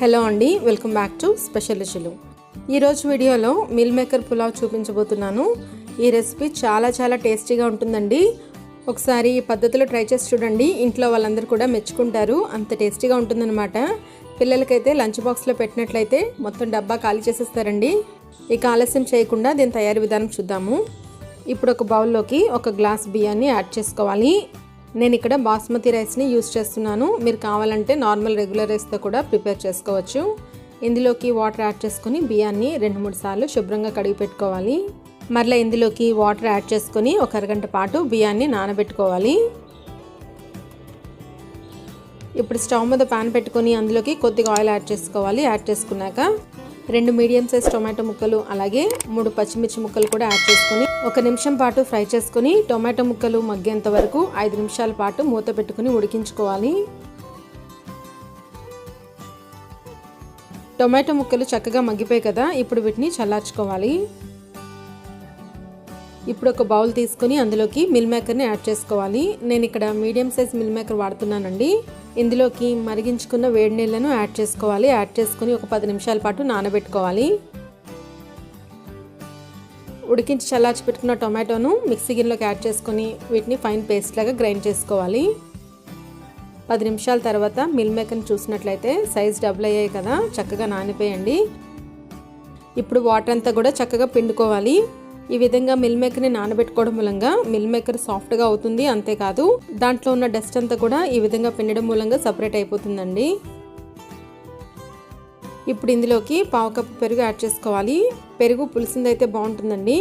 Hello అండి welcome back to special రుచులు. ఈరోజు వీడియోలో మిల్ మేకర్ పులావ్ చూపించబోతున్నాను. ఈ రెసిపీ చాలా చాలా టేస్టీగా ఉంటుందండి. ఒకసారి ఈ పద్ధతిలో ట్రై చేసి చూడండి. ఇంట్లో వాళ్ళందరూ కూడా మెచ్చుకుంటారు. అంత టేస్టీగా ఉంటుందన్నమాట. పిల్లలకైతే లంచ్ బాక్స్లో పెట్టినట్లయితే మొత్తం డబ్బా ఖాళీ చేసేస్తారండి. ఇక ఆలస్యం చేయకుండా దీని తయారీ విధానం చూద్దాము. ఇప్పుడు ఒక బౌల్లోకి ఒక గ్లాస్ బియ్యాన్ని యాడ్ చేసుకోవాలి. నేను ఇక్కడ బాస్మతి రైస్ని యూస్ చేస్తున్నాను. మీరు కావాలంటే నార్మల్ రెగ్యులర్ రైస్తో కూడా ప్రిపేర్ చేసుకోవచ్చు. ఇందులోకి వాటర్ యాడ్ చేసుకొని బియ్యాన్ని రెండు మూడు సార్లు శుభ్రంగా కడిగి పెట్టుకోవాలి. మరలా ఇందులోకి వాటర్ యాడ్ చేసుకొని ఒక అరగంట పాటు బియ్యాన్ని నానబెట్టుకోవాలి. ఇప్పుడు స్టవ్ మీద పాన్ పెట్టుకొని అందులోకి కొద్దిగా ఆయిల్ యాడ్ చేసుకోవాలి. యాడ్ చేసుకున్నాక రెండు మీడియం సైజ్ టొమాటో ముక్కలు అలాగే మూడు పచ్చిమిర్చి ముక్కలు కూడా యాడ్ చేసుకొని ఒక నిమిషం పాటు ఫ్రై చేసుకొని టొమాటో ముక్కలు మగ్గేంత వరకు ఐదు నిమిషాల పాటు మూత పెట్టుకుని ఉడికించుకోవాలి. టొమాటో ముక్కలు చక్కగా మగ్గిపోయాయి కదా ఇప్పుడు వీటిని చల్లార్చుకోవాలి. ఇప్పుడు ఒక బౌల్ తీసుకొని అందులోకి మిల్ మేకర్ని యాడ్ చేసుకోవాలి. నేను ఇక్కడ మీడియం సైజ్ మిల్ మేకర్ వాడుతున్నానండి. ఇందులోకి మరిగించుకున్న వేడి నీళ్ళను యాడ్ చేసుకోవాలి. యాడ్ చేసుకొని ఒక పది నిమిషాల పాటు నానబెట్టుకోవాలి. ఉడికించి చల్లార్చి పెట్టుకున్న టొమాటోను మిక్సీ గిన్నెలోకి యాడ్ చేసుకొని వీటిని ఫైన్ పేస్ట్ లాగా గ్రైండ్ చేసుకోవాలి. పది నిమిషాల తర్వాత మిల్ మేకర్ని చూసినట్లయితే సైజ్ డబుల్ అయ్యాయి కదా చక్కగా నానిపోయండి. ఇప్పుడు వాటర్ అంతా కూడా చక్కగా పిండుకోవాలి. ఈ విధంగా మిల్ మేకర్ని నానబెట్టుకోవడం మూలంగా మిల్ మేకర్ సాఫ్ట్గా అవుతుంది అంతేకాదు దాంట్లో ఉన్న డస్ట్ అంతా కూడా ఈ విధంగా పిండడం మూలంగా సపరేట్ అయిపోతుందండి. ఇప్పుడు ఇందులోకి పావు కప్పు పెరుగు యాడ్ చేసుకోవాలి. పెరుగు పులిసిందైతే బాగుంటుందండి.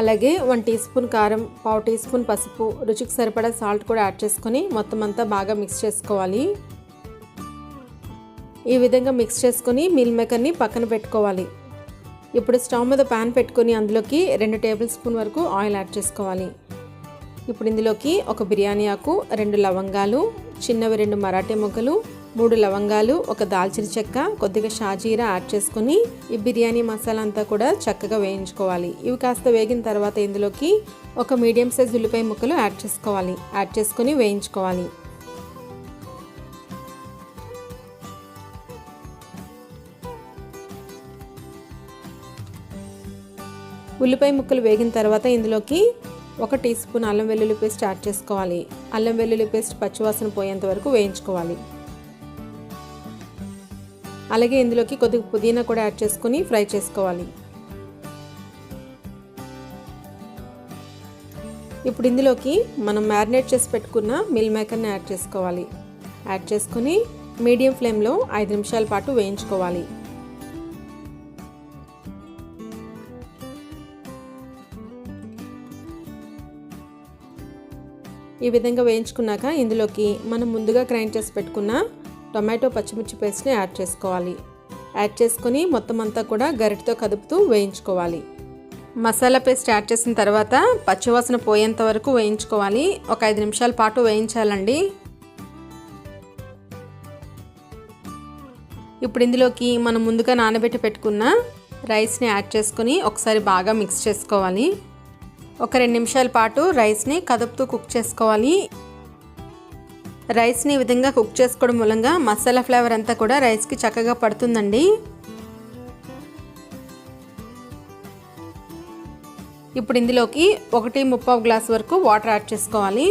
అలాగే వన్ టీ స్పూన్ కారం పావు టీ స్పూన్ పసుపు రుచికి సరిపడా సాల్ట్ కూడా యాడ్ చేసుకొని మొత్తం అంతా బాగా మిక్స్ చేసుకోవాలి. ఈ విధంగా మిక్స్ చేసుకొని మిల్ మేకర్ని పక్కన పెట్టుకోవాలి. ఇప్పుడు స్టవ్ మీద ప్యాన్ పెట్టుకొని అందులోకి రెండు టేబుల్ స్పూన్ వరకు ఆయిల్ యాడ్ చేసుకోవాలి. ఇప్పుడు ఇందులోకి ఒక బిర్యానీ ఆకు రెండు లవంగాలు చిన్నవి రెండు మరాఠీ మొగ్గలు మూడు లవంగాలు ఒక దాల్చిన చెక్క కొద్దిగా షాజీరా యాడ్ చేసుకొని ఈ బిర్యానీ మసాలా అంతా కూడా చక్కగా వేయించుకోవాలి. ఇవి కాస్త వేగిన తర్వాత ఇందులోకి ఒక మీడియం సైజ్ ఉల్లిపాయ ముక్కలు యాడ్ చేసుకోవాలి. యాడ్ చేసుకొని వేయించుకోవాలి. ఉల్లిపాయ ముక్కలు వేగిన తర్వాత ఇందులోకి ఒక టీ స్పూన్ అల్లం వెల్లుల్లి పేస్ట్ యాడ్ చేసుకోవాలి. అల్లం వెల్లుల్లి పేస్ట్ పచ్చివాసన పోయేంత వరకు వేయించుకోవాలి. అలాగే ఇందులోకి కొద్దిగా పుదీనా కూడా యాడ్ చేసుకొని ఫ్రై చేసుకోవాలి. ఇప్పుడు ఇందులోకి మనం మ్యారినేట్ చేసి పెట్టుకున్న మిల్ మేకర్ని యాడ్ చేసుకోవాలి. యాడ్ చేసుకొని మీడియం ఫ్లేమ్లో ఐదు నిమిషాల పాటు వేయించుకోవాలి. ఈ విధంగా వేయించుకున్నాక ఇందులోకి మనం ముందుగా గ్రైండ్ చేసి పెట్టుకున్న టొమాటో పచ్చిమిర్చి పేస్ట్ని యాడ్ చేసుకోవాలి. యాడ్ చేసుకొని మొత్తం అంతా కూడా గరిటతో కదుపుతూ వేయించుకోవాలి. మసాలా పేస్ట్ యాడ్ చేసిన తర్వాత పచ్చివాసన పోయేంత వరకు వేయించుకోవాలి. ఒక ఐదు నిమిషాల పాటు వేయించాలండి. ఇప్పుడు ఇందులోకి మనం ముందుగా నానబెట్టి పెట్టుకున్న రైస్ని యాడ్ చేసుకొని ఒకసారి బాగా మిక్స్ చేసుకోవాలి. ఒక రెండు నిమిషాల పాటు రైస్ని కదుపుతూ కుక్ చేసుకోవాలి. రైస్ని ఈ విధంగా కుక్ చేసుకోవడం మూలంగా మసాలా ఫ్లేవర్ అంతా కూడా రైస్కి చక్కగా పడుతుందండి. ఇప్పుడు ఇందులోకి ఒకటి ముప్పావు గ్లాస్ వరకు వాటర్ యాడ్ చేసుకోవాలి.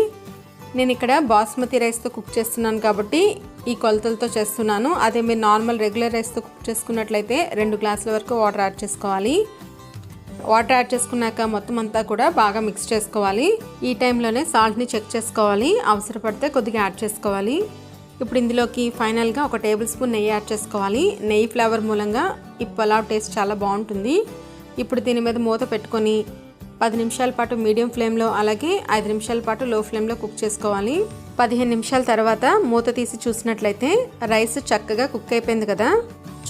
నేను ఇక్కడ బాస్మతి రైస్తో కుక్ చేస్తున్నాను కాబట్టి ఈ కొలతలతో చేస్తున్నాను. అదే మీరు నార్మల్ రెగ్యులర్ రైస్తో కుక్ చేసుకున్నట్లయితే రెండు గ్లాసుల వరకు వాటర్ యాడ్ చేసుకోవాలి. వాటర్ యాడ్ చేసుకున్నాక మొత్తం అంతా కూడా బాగా మిక్స్ చేసుకోవాలి. ఈ టైంలోనే సాల్ట్ని చెక్ చేసుకోవాలి. అవసరపడితే కొద్దిగా యాడ్ చేసుకోవాలి. ఇప్పుడు ఇందులోకి ఫైనల్గా ఒక టేబుల్ స్పూన్ నెయ్యి యాడ్ చేసుకోవాలి. నెయ్యి ఫ్లేవర్ మూలంగా ఈ పలావ్ టేస్ట్ చాలా బాగుంటుంది. ఇప్పుడు దీని మీద మూత పెట్టుకొని పది నిమిషాల పాటు మీడియం ఫ్లేమ్లో అలాగే ఐదు నిమిషాల పాటు లో ఫ్లేమ్లో కుక్ చేసుకోవాలి. పదిహేను నిమిషాల తర్వాత మూత తీసి చూసినట్లయితే రైస్ చక్కగా కుక్ అయిపోయింది కదా.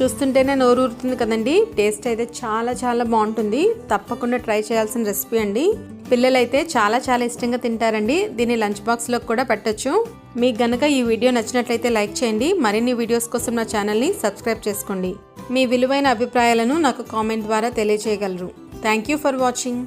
చూస్తుంటేనే నోరు ఊరుతుంది కదండి. టేస్ట్ అయితే చాలా చాలా బాగుంటుంది. తప్పకుండా ట్రై చేయాల్సిన రెసిపీ అండి. పిల్లలైతే చాలా చాలా ఇష్టంగా తింటారండి. దీన్ని లంచ్ బాక్స్లో కూడా పెట్టచ్చు. మీకు గనక ఈ వీడియో నచ్చినట్లయితే లైక్ చేయండి. మరిన్ని వీడియోస్ కోసం నా ఛానల్ని సబ్స్క్రైబ్ చేసుకోండి. మీ విలువైన అభిప్రాయాలను నాకు కామెంట్ ద్వారా తెలియజేయగలరు థ్యాంక్ యూ ఫర్ వాచింగ్.